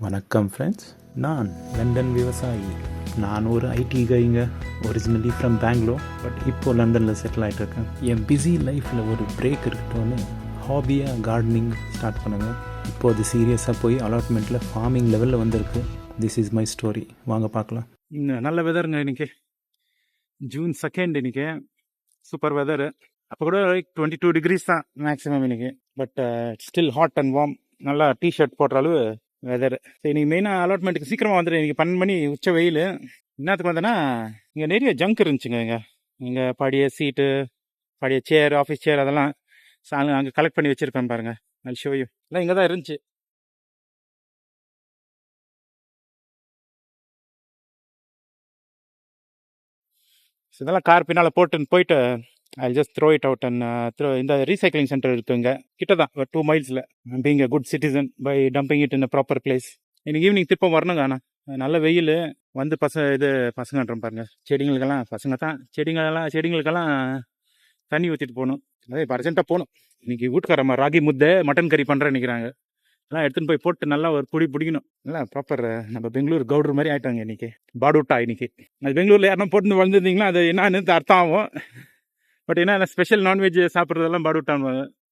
வணக்கம் ஃப்ரெண்ட்ஸ் நான் லண்டன் விவசாயி. நான் ஒரு ஐடி கைங்க ஒரிஜினலி ஃப்ரம் பெங்களூர் பட் இப்போ லண்டனில் செட்டில் ஆகிட்டு இருக்கேன் என் பிஸி லைஃப்பில் ஒரு பிரேக் இருக்கட்டும்னு ஹாபியாக கார்டனிங் ஸ்டார்ட் பண்ணுங்கள் இப்போ அது சீரியஸாக போய் அலாட்மெண்ட்டில் ஃபார்மிங் லெவலில் வந்திருக்கு. திஸ் இஸ் மை ஸ்டோரி வாங்க பார்க்கலாம். இன்னும் நல்ல வெதருங்க இன்றைக்கி ஜூன் செகண்ட் இன்றைக்கி சூப்பர் வெதரு அப்போ கூட லைக் டுவெண்ட்டி டூ டிகிரிஸ் தான் மேக்ஸிமம் இன்றைக்கி but still hot and warm நல்லா டிஷர்ட் போடுற அளவு வெதர் சரி நீங்கள் மெயினாக அலாட்மெண்ட்டுக்கு சீக்கிரமாக வந்துட்டு இன்னைக்கு பன்னெண்டு மணி உச்ச வெயில். என்னத்துக்கு வந்தேன்னா இங்கே நிறைய ஜங்க் இருந்துச்சுங்க இங்கே. இங்கே பழைய சீட்டு பழைய சேர் ஆஃபீஸ் சேர் அதெல்லாம் சா அங்கே கலெக்ட் பண்ணி வச்சுருப்பேன் பாருங்கள் அது ஷோயும் எல்லாம் இங்கே தான் இருந்துச்சு இதெல்லாம் கார் பின்னால் போட்டுன்னு போயிட்டு I just throw it out and throw இந்த ரீசைக்ளிங் சென்டர் இருக்குங்க. கிட்ட தான் ஒரு two மைல்ஸில் being a good citizen by dumping it in proper place இன்னைக்கு ஈவினிங் திருப்பம் வரணுங்க ஆனால் நல்ல வெயில் வந்து பச இது பசங்கன்றோம் பாருங்க. செடிங்களுக்கெல்லாம் பசங்க தான் செடிங்களெல்லாம் செடிங்களுக்கெல்லாம் தண்ணி ஊற்றிட்டு போகணும். அதே இப்போ அர்ஜென்ட்டாக போகணும். இன்னைக்கு வீட்டுக்காரம்மா ராகி முத்தை மட்டன் கறி பண்ணுறேன் நினைக்கிறாங்க எல்லாம் எடுத்துன்னு போய் போட்டு நல்லா ஒரு புடி பிடிக்கணும். நல்லா ப்ராப்பர் நம்ம பெங்களூர் கவுடர் மாதிரி ஆயிட்டாங்க இன்றைக்கி பாடுட்டா இன்றைக்கி அது பெங்களூரில் யாரும் போட்டு வளர்ந்துருந்தீங்கன்னா அது என்னன்னு அர்த்தம் ஆகும். பட் என்ன ஸ்பெஷல் நான்வெஜ் சாப்பிட்றதெல்லாம் பாடுவிட்டான்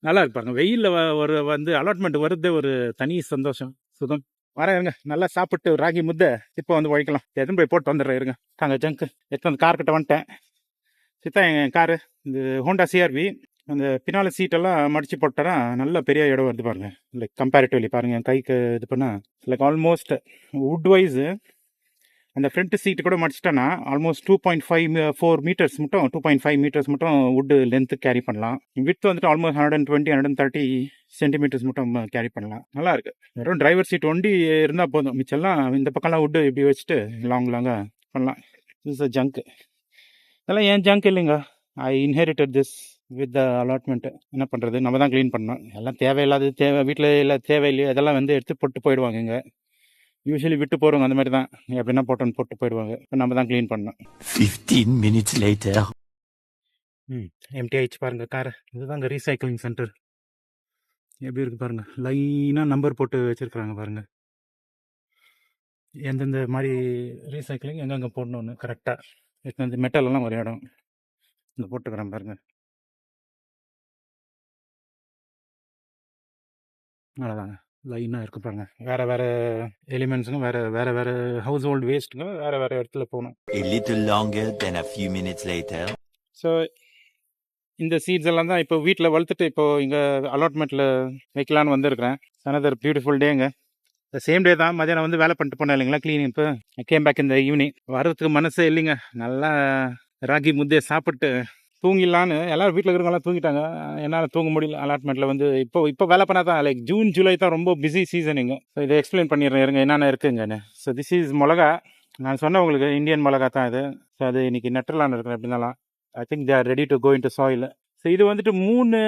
நல்லா இருப்பாங்க வெயிலில் ஒரு வந்து அலாட்மெண்ட் வருது ஒரு தனி சந்தோஷம் சுதம் வரேன் இருங்க. நல்லா சாப்பிட்டு ராகி முத்தை இப்போ வந்து உழைக்கலாம். எதுவும் போய் போட்டு வந்துடுறேன் இருங்க. தாங்க ஜங்க்கு எடுத்து வந்து கார் கிட்ட வந்துட்டேன். சித்தா என் காரு. இந்த ஹோண்டா சிஆர்வி அந்த பின்னால் சீட்டெல்லாம் மடித்து போட்டா நல்ல பெரிய இடம் வருது பாருங்கள் லைக் கம்பேரிட்டிவ்லி பாருங்கள் என் கைக்கு இது பண்ணால் லைக் ஆல்மோஸ்ட் வுட் வைஸு அந்த ஃப்ரண்ட் சீட்டு கூட மடிச்சிட்டேன்னா almost two point five four metres மட்டும் டூ பாயிண்ட் ஃபைவ் மீட்டர்ஸ் மட்டும் வுட் லென்த்து கேரி பண்ணலாம். வித் வந்துட்டு almost hundred and twenty hundred thirty centimetres மட்டும் கேரி பண்ணலாம். நல்லா இருக்கு. வெறும் டிரைவர் சீட் ஒண்டி இருந்தால் போதும். மிச்சம்லாம் இந்த பக்கம்லாம் வுட்டு இப்படி வச்சுட்டு லாங் லாங்காக பண்ணலாம். இஸ் அ ஜங்க் இதெல்லாம் ஏன் ஜங்க் இல்லைங்க? I inherited this with the allotment என்ன பண்ணுறது நம்ம தான் க்ளீன் பண்ணோம் எல்லாம் தேவையில்லாதது தேவை வீட்டில் இல்லை தேவையில்லையோ அதெல்லாம் வந்து எடுத்து போட்டு போயிடுவாங்க இங்கே. யூஸ்வலி விட்டு போகிறவங்க அந்த மாதிரி தான். நீ அப்படின்னா போட்டோன்னு போட்டு போயிடுவாங்க. இப்போ நம்ம தான் க்ளீன் பண்ணோம் 15 minutes later. ம் எம்டி ஆயிடுச்சு பாருங்க கார் இதுதாங்க ரீசைக்ளிங் சென்டர் எப்படி இருக்கு பாருங்க லைனாக நம்பர் போட்டு வச்சிருக்கிறாங்க பாருங்க. எந்தெந்த மாதிரி ரீசைக்ளிங் எங்கெங்கே போடணும்னு கரெக்டாக இந்த மெட்டல் எல்லாம் ஒரு இடம். இந்த போட்டுக்கிறேன் பாருங்க. அவ்வளோதாங்க லைனாக இருக்கு பாருங்க. வேற வேற எலிமெண்ட்ஸுங்க வேற வேற வேற ஹவுஸ் ஹோல்டு வேஸ்ட்டுங்க வேற வேற இடத்துல போகணும் A little longer than a few minutes later. So இந்த சீட்ஸ் எல்லாம் தான் இப்போ வீட்டில் வளர்த்துட்டு இப்போ இங்கே அலாட்மெண்ட்டில் வைக்கலான்னு வந்திருக்கிறேன். அனதர் பியூட்டிஃபுல் டேங்க இந்த சேம் டே தான் மதியானம் வந்து வேலை பண்ணிட்டு போனேன் இல்லைங்களா க்ளீனிங் இப்போ கேம் பேக் இந்த ஈவினிங் வரதுக்கு மனசே இல்லைங்க. நல்லா ராகி முத்தையை சாப்பிட்டு தூங்கிடலான்னு எல்லோரும் வீட்டில் இருக்கிறவங்களாம் தூங்கிட்டாங்க. என்னால் தூங்க முடியல. அலாட்மெண்ட்டில் வந்து இப்போ இப்போ வேலை பண்ணால் தான் லைக் ஜூன் ஜூலை தான் ரொம்ப பிஸி சீசனுங்க ஸோ இதை எக்ஸ்பிளைன் பண்ணிடுறேன். இருங்க என்னென்ன இருக்குங்கன்னு ஸோ திஸ் இஸ் மிளகா. நான் சொன்னேன் உங்களுக்கு இந்தியன் மிளகா தான் இது. ஸோ அது இன்றைக்கி நெட்டர்லான் இருக்கிறேன் எப்படினாலாம் I think they are ready to go into soil so இது வந்துட்டு மூணு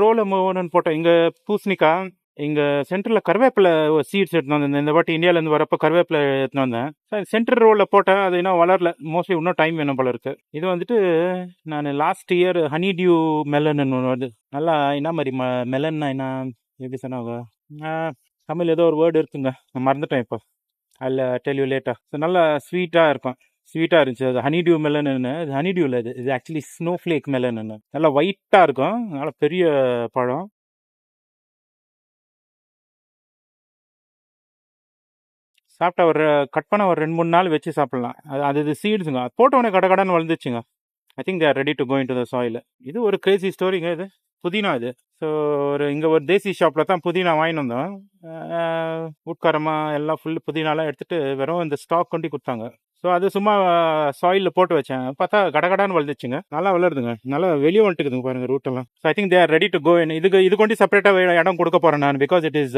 ரோலை ஒன்று போட்டோம் இங்கே பூசணிக்காய் இங்கே சென்டரில் கருவேப்பிலை சீட்ஸ் எடுத்துன்னு வந்தேன். இந்த வாட்டி இந்தியாவிலேருந்து வரப்போ கருவேப்பிலை எடுத்துன்னு வந்தேன். சார் சென்டர் ரோலில் போட்டேன். அது இன்னும் வளரல. மோஸ்ட்லி இன்னும் டைம் வேணும் போல இருக்கு. இது வந்துட்டு நான் last year honeydew melon ஒன்று வருது. நல்லா என்ன மாதிரி ம மெலன்னா என்ன? எப்படி சொன்னாங்க? தமிழ் ஏதோ ஒரு வேர்டு இருக்குங்க. நான் மறந்துட்டேன் இப்போ. அதில் டெல்யூ லேட்டாக ஸோ நல்லா ஸ்வீட்டாக இருக்கும். ஸ்வீட்டாக இருந்துச்சு. அது ஹனி டியூ மெலன்னு இது ஹனி டியூவில் இது. இது ஆக்சுவலி ஸ்னோ ஃப்ளேக் மெலன்னு நல்லா ஒயிட்டாக இருக்கும். நல்லா பெரிய பழம். சாப்பிட்டா ஒரு கட் பண்ண ஒரு ரெண்டு மூணு நாள் வச்சு சாப்பிட்லாம். அது அது இது சீட்ஸுங்க போட்ட உடனே கடை கடன் வளர்ந்துச்சுங்க. I think they're ready to going to the soil இது ஒரு கிரேசி ஸ்டோரிங்க இது. புதினா இது. ஸோ ஒரு இங்கே ஒரு தேசி ஷாப்பில் தான் புதினா வாங்கிட்டு வந்தோம். உட்காரமாக எல்லாம் ஃபுல் புதினாலாம் எடுத்துகிட்டு வெறும் இந்த ஸ்டாக் கொண்டு கொடுத்தாங்க. ஸோ அது சும்மா சாயிலில் போட்டு வச்சேன். பார்த்தா கடகடான்னு வளர்ந்துச்சுங்க. நல்லா வளருதுங்க. நல்லா வெளியே வந்துட்டுக்குதுங்க பாருங்கள் ரூட்டெல்லாம் so I think they're ready to go இதுக்கு இது கொண்டு செப்பரேட்டாக இடம் கொடுக்க போகிறேன் நான் because it is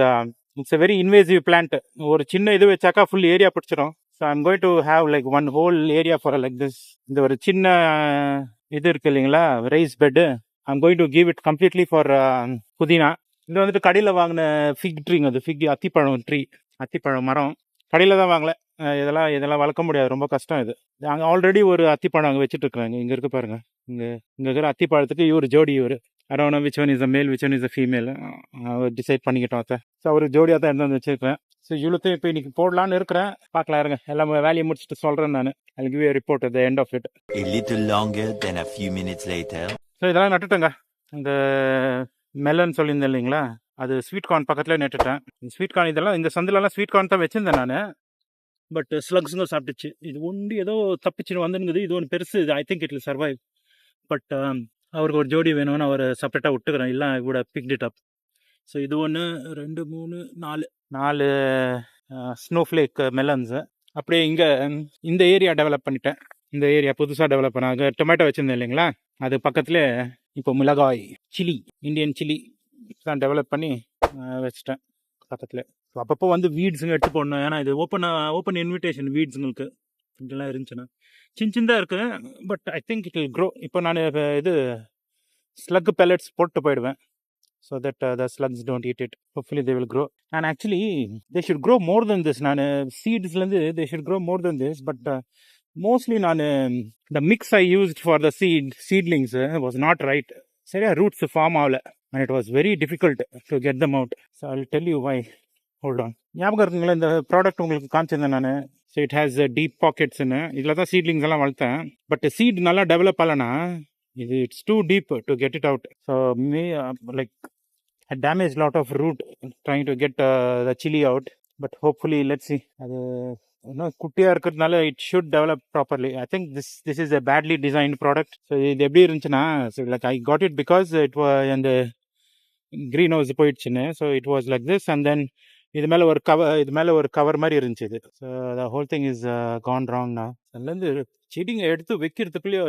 it's a very invasive plant ஒரு சின்ன இது வச்சாக்கா ஃபுல் ஏரியா பிடிச்சிரும். So I'm going to have like one whole area for like this இந்த ஒரு சின்ன இது இருக்கு இல்லைங்களா? Raised bed I'm going to give it completely for புதினா. இது வந்துட்டு கடையில் வாங்கின ஃபிக் ட்ரீங்க அது ஃபிக் அத்திப்பழம் ட்ரீ அத்திப்பழம் மரம். கடையில் தான் வாங்கலை. இதெல்லாம் இதெல்லாம் வளர்க்க முடியாது. ரொம்ப கஷ்டம் இது. அங்கே ஆல்ரெடி ஒரு அத்திப்பழம் அங்கே வச்சுட்டுருக்காங்க இங்கே இருக்க பாருங்கள் இங்கே இங்கே இருக்கிற அத்திப்பழத்துக்கு இவர் ஜோடி இவர். Around which one is a male which one is a female our decide பண்ணிக்கிட்டோம் அத்தை. ஸோ அவர் ஜோடியாக தான் எடுத்து வந்து ஸோ இவ்வளோத்தையும் இப்போ இன்னைக்கு போடலான்னு இருக்கிறேன். பார்க்கலாம் இருங்க. எல்லாம் வேலையை முடிச்சுட்டு சொல்கிறேன் நான். அது give report the end of it so இதெல்லாம் நட்டுட்டேங்க. இந்த மெலன் சொல்லியிருந்தேன் இல்லைங்களா? அது ஸ்வீட் கார்ன் பக்கத்தில் நட்டுட்டேன். ஸ்வீட் கார்ன் இதெல்லாம் இந்த சந்திலலாம் ஸ்வீட் கார்ன் தான் வச்சுருந்தேன் நான். பட் ஸ்லக்ஸுங்க சாப்பிட்டுச்சு. இது ஒன்று ஏதோ தப்பிச்சுன்னு வந்துனுங்குது இது ஒன்று பெருசு. இது I think it survive but அவருக்கு ஒரு ஜோடி வேணும்னு அவர் செப்பரேட்டாக விட்டுக்கிறேன். இல்லை கூட பிக்ட் இட் அப் ஸோ இது ஒன்று ரெண்டு மூணு நாலு. நாலு ஸ்னோஃப்ளேக் மெலன்ஸு அப்படியே இங்கே இந்த ஏரியா டெவலப் பண்ணிட்டேன். இந்த ஏரியா புதுசாக டெவலப் பண்ணாங்க. டொமேட்டோ வச்சுருந்தேன் இல்லைங்களா? அது பக்கத்தில் இப்போ மிளகாய் சில்லி இந்தியன் சில்லி தான் டெவலப் பண்ணி வச்சுட்டேன் பக்கத்தில். ஸோ அப்பப்போ வந்து வீட்ஸுங்க எடுத்து போடணும். ஏன்னா இது ஓப்பன் ஓப்பன் இன்விடேஷன் வீட்ஸுங்களுக்கு இதெல்லாம் இருந்துச்சுன்னா. சின்ன சின்னதாக இருக்குது but I think it will grow இப்போ நான் இது ஸ்லக் பேலட்ஸ் போட்டு போயிடுவேன். So that the slugs don't it it hopefully they will grow and actually they should grow more than this நான் சீட்ஸ்லேருந்து they should grow more than this but mostly நான் the mix I used for the seed seedlings was not right சரியா roots form ஆகல. And it was very difficult to get them out so I tell you why hold on ஞாபகம் இருக்குங்களா? இந்த product உங்களுக்கு காமிச்சிருந்தேன் நான். So it has deep பாக்கெட்ஸ்னு இதில் தான் சீட்லிங்ஸ் எல்லாம் வளர்த்தேன். பட் சீட் நல்லா டெவலப் ஆகலனா இது it's too deep to get it out so may like damage lot of root trying to get the chilli out but hopefully let see அது இன்னும் குட்டியாக இருக்கிறதுனால it should develop properly I think this this is a badly design product so இது எப்படி இருந்துச்சுன்னா so like I got it because it அந்த greenhouse போயிடுச்சுன்னு. So it was like this and then இது மேலே ஒரு கவர் இது மேலே ஒரு கவர் மாதிரி இருந்துச்சு இது. So the whole thing is gone ராங்னா அதுலேருந்து செடிங்க எடுத்து வைக்கிறதுக்குள்ளேயே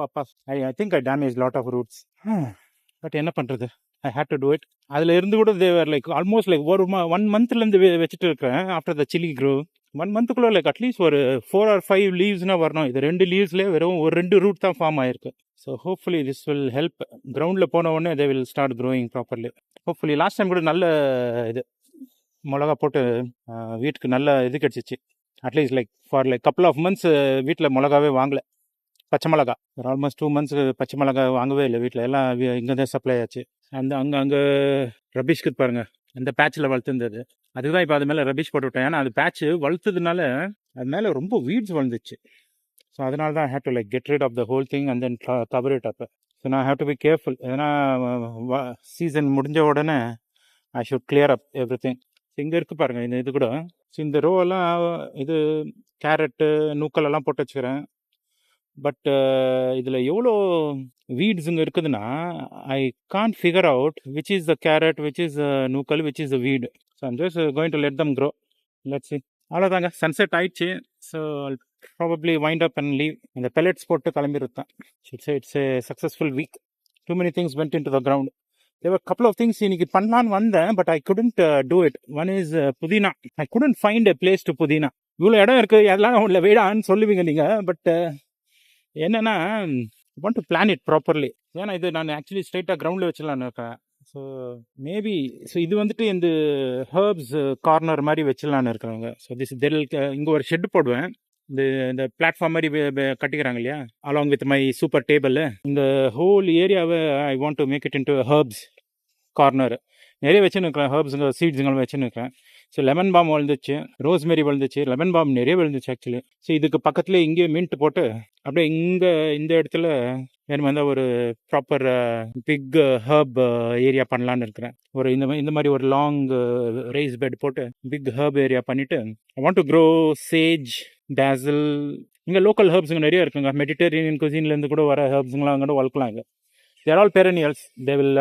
பாப்பா I I think I damage lot of roots but என்ன பண்ணுறது I had to do it அதில் இருந்து கூட தேவர் லைக் ஆல்மோஸ்ட் லைக் ஒரு ஒன் மந்த்லேருந்து வச்சுட்டு இருக்கேன் after the chilli grow one மந்த்துக்குள்ளே like at least ஒரு ஃபோர் ஆர் ஃபைவ் லீவ்ஸ்னா வரணும். இது ரெண்டு லீவ்ஸ்லேயே வெறும் ஒரு ரெண்டு ரூட் தான் ஃபார்ம் ஆயிருக்கு. So hopefully this will help கிரவுண்டில் போன உடனே they will start growing properly hopefully last time கூட நல்ல இது மிளகா போட்டு வீட்டுக்கு நல்ல இது கிடச்சிச்சு. At least like for like couple of months வீட்டில் மிளகாவே வாங்கல. பச்சை மிளகா. ஒரு ஆல்மோஸ்ட் டூ மந்த்ஸ் பச்சை மிளகா வாங்கவே இல்லை வீட்டில் எல்லாம் இங்கே தான் சப்ளை ஆச்சு. அந்த அங்கே அங்கே ரபிஷ்க்கு பாருங்கள் அந்த பேட்சில் வளர்த்துருந்தது. அதுதான் இப்போ அது மேலே ரபிஷ் போட்டு விட்டேன். ஏன்னா அது பேட்ச் வளர்த்ததுனால அது மேலே ரொம்ப வீட்ஸ் வளர்ந்துச்சு. ஸோ அதனால தான் have to like get rid of the whole thing and then cover it so நான் ஹேவ் டு பி கேர்ஃபுல் ஏன்னா சீசன் முடிஞ்ச உடனே I should clear up everything இங்கே இருக்குது பாருங்கள் இந்த இது கூட. ஸோ இந்த ரோ எல்லாம் இது கேரட்டு நூக்கல் எல்லாம் போட்டு வச்சுக்கிறேன். பட் இதில் எவ்வளோ வீட்ஸுங்க இருக்குதுன்னா I can't figure out which is the carrot which is நூக்கல் which is the weed so I'm just going to let them grow let see அவ்வளோதாங்க சன்செட் ஆயிடுச்சு. So probably wind up and leave இந்த pellets போட்டு கிளம்பிடுறது it's it's a successful week too many things went into the ground Thevar couple of things இன்னைக்கு பண்ணலான்னு வந்தேன் but I couldn't do it one is புதினா. I couldn't find a place to புதினா. இவ்வளோ இடம் இருக்குது எல்லாம் உள்ள வேடான்னு சொல்லுவீங்க நீங்கள் பட் என்னென்னா want to plan it properly ஏன்னா இது நான் ஆக்சுவலி ஸ்ட்ரைட்டாக கிரவுண்டில் வச்சிடலான்னு இருக்கேன். ஸோ மேபி ஸோ இது வந்துட்டு இந்த ஹர்ப்ஸ் கார்னர் மாதிரி வச்சிடலான்னு இருக்கிறாங்க ஸோ திஸ் தெல் இங்கே ஒரு ஷெட் போடுவேன். இந்த இந்த பிளாட்ஃபார்ம் மாதிரி கட்டிக்கிறாங்க இல்லையா? Along with my super table இந்த ஹோல் ஏரியாவை I want to make it into herbs corner நிறைய வச்சுன்னு இருக்கிறேன் ஹர்ப்ஸுங்க சீட்ஸுங்களும் வச்சுன்னு இருக்கிறேன் ஸோ லெமன் பாம் விழுந்துச்சு ரோஸ்மெரி விழுந்துச்சு லெமன் பாம் நிறைய விழுந்துச்சு ஆக்சுவலி ஸோ இதுக்கு பக்கத்துலேயே இங்கேயே மின்ட் போட்டு அப்படியே இங்கே இந்த இடத்துல வேணும் வந்தால் ஒரு ப்ராப்பர் பிக் ஹர்ப் ஏரியா பண்ணலான்னு இருக்கிறேன். ஒரு இந்த மாதிரி இந்த மாதிரி ஒரு லாங் ரைஸ் பெட் போட்டு பிக் ஹர்ப் ஏரியா பண்ணிவிட்டு I want to grow sage dazzle இங்கே லோக்கல் ஹர்ப்ஸுங்க நிறைய இருக்குங்க. மெடிடேரியன் குசின்லேருந்து கூட வர ஹர்ப்ஸுங்களாம் கூட வளர்க்கலாம் இங்கே. They're all perennials they will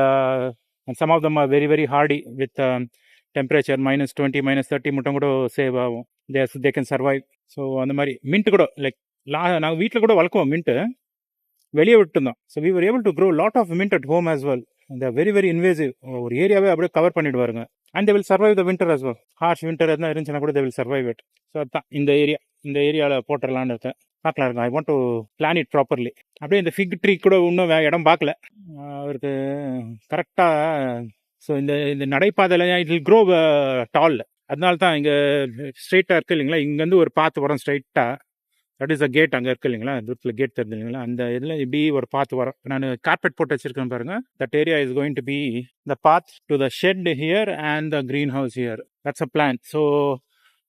and some of them are very very hardy with temperature minus twenty minus thirty மட்டும் கூட சேவ் ஆகும். They they can survive so அந்த மாதிரி மின்ட் கூட லைக் லா நாங்கள் வீட்டில் கூட வளர்க்குவோம் மின்ட்டு வெளியே விட்டுருந்தோம். So we were able to grow lot of mint at home as well இந்த வெரி வெரி இன்வேசிவ் ஒரு ஏரியாவே அப்படியே cover பண்ணிடுவாருங்க. And they will survive the winter as well harsh winter எதுனா இருந்துச்சுன்னா கூட they will survive it so அதான் இந்த area இந்த ஏரியாவில் போட்டுடலான்னு இருக்கேன். பார்க்கலாம் இருக்கும் I want to plan it properly அப்படியே இந்த ஃபிக் ட்ரீ கூட இன்னும் இடம் பார்க்கல. அவருக்கு கரெக்டாக ஸோ இந்த இந்த நடைபாதையில் it will grow uh, tall அதனால தான் இங்கே ஸ்ட்ரைட்டாக இருக்குது இல்லைங்களா? இங்கேருந்து ஒரு பாத்து வரும் ஸ்ட்ரைட்டாக தட் இஸ் அ கேட் அங்கே இருக்குது இல்லைங்களா? தூரத்தில் கேட் தெரிஞ்சு இல்லைங்களா? அந்த இதில் இப்படி ஒரு பாத்து வரும். நான் கார்பெட் போட்டு வச்சிருக்கேன் பாருங்கள் that area is going to be the path to the shed here and the greenhouse here that's a plan so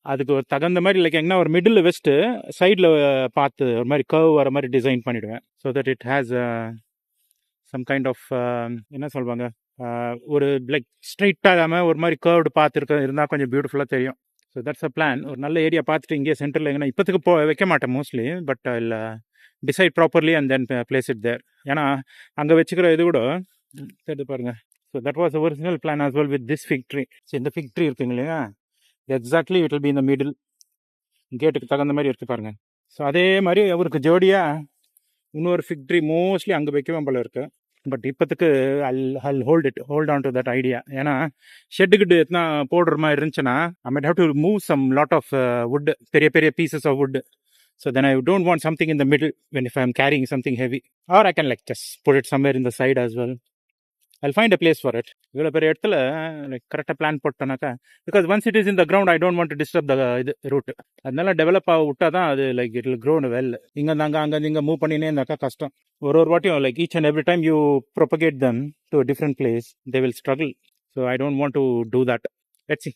அதுக்கு ஒரு தகுந்த மாதிரி லைக் எங்கன்னா ஒரு மிடில் வெஸ்ட்டு சைடில் பார்த்து ஒரு மாதிரி கர்வ் வர மாதிரி டிசைன் பண்ணிவிடுவேன் so that it has some kind of என்ன சொல்லுவாங்க ஒரு லைக் ஸ்ட்ரைட்டாக இல்லாமல் ஒரு மாதிரி கர்வ்டு பார்த்துருக்க இருந்தால் கொஞ்சம் பியூட்டிஃபுல்லாக தெரியும். ஸோ தட்ஸ் அ பிளான் ஒரு நல்ல ஏரியா பார்த்துட்டு இங்கே சென்டரில் எங்கன்னா இப்போத்துக்கு போ வைக்க மாட்டேன் மோஸ்ட்லி பட் இல்லை decide properly and then place it there ஏன்னா அங்கே வச்சுக்கிற இது கூட எடுத்து பாருங்க. So that was original plan as well with this fig tree so இந்த ஃபிக் ட்ரீ இருக்குங்க இல்லையா? எக்ஸாக்ட்லி இட் வில் பி இந்த மிடில் கேட்டுக்கு தகுந்த மாதிரி இருக்கு பாருங்கள் ஸோ அதே மாதிரி அவருக்கு ஜோடியாக இன்னொரு ஃபிக் ட்ரீ மோஸ்ட்லி அங்கே வைக்கவே போல இருக்குது பட் இப்போத்துக்கு அல் ஹல் hold it hold on to that idea ஏன்னா ஷெட்டுக்கிட்டு எத்தனா போடுற மாதிரி இருந்துச்சுன்னா I might have to move some lot of wood பெரிய பெரிய pieces of wood so then I don't want something in the middle when if I am carrying something heavy or I can like just put it somewhere in the side as well I find a place for it இவ்வளோ பெரிய இடத்துல like கரெக்டாக plan போட்டோனாக்கா because once it is in the ground I don't want to disturb the இது root அதனால develop ஆக விட்டா தான் அது லைக் இட் க்ரோன் வெல் இங்கே அங்கே அங்கே இங்கே மூவ் பண்ணினே இருந்தாக்கா கஷ்டம். ஒரு ஒரு வாட்டியும் like each and every time you propagate them to different place they will struggle so I don't want to do that let's see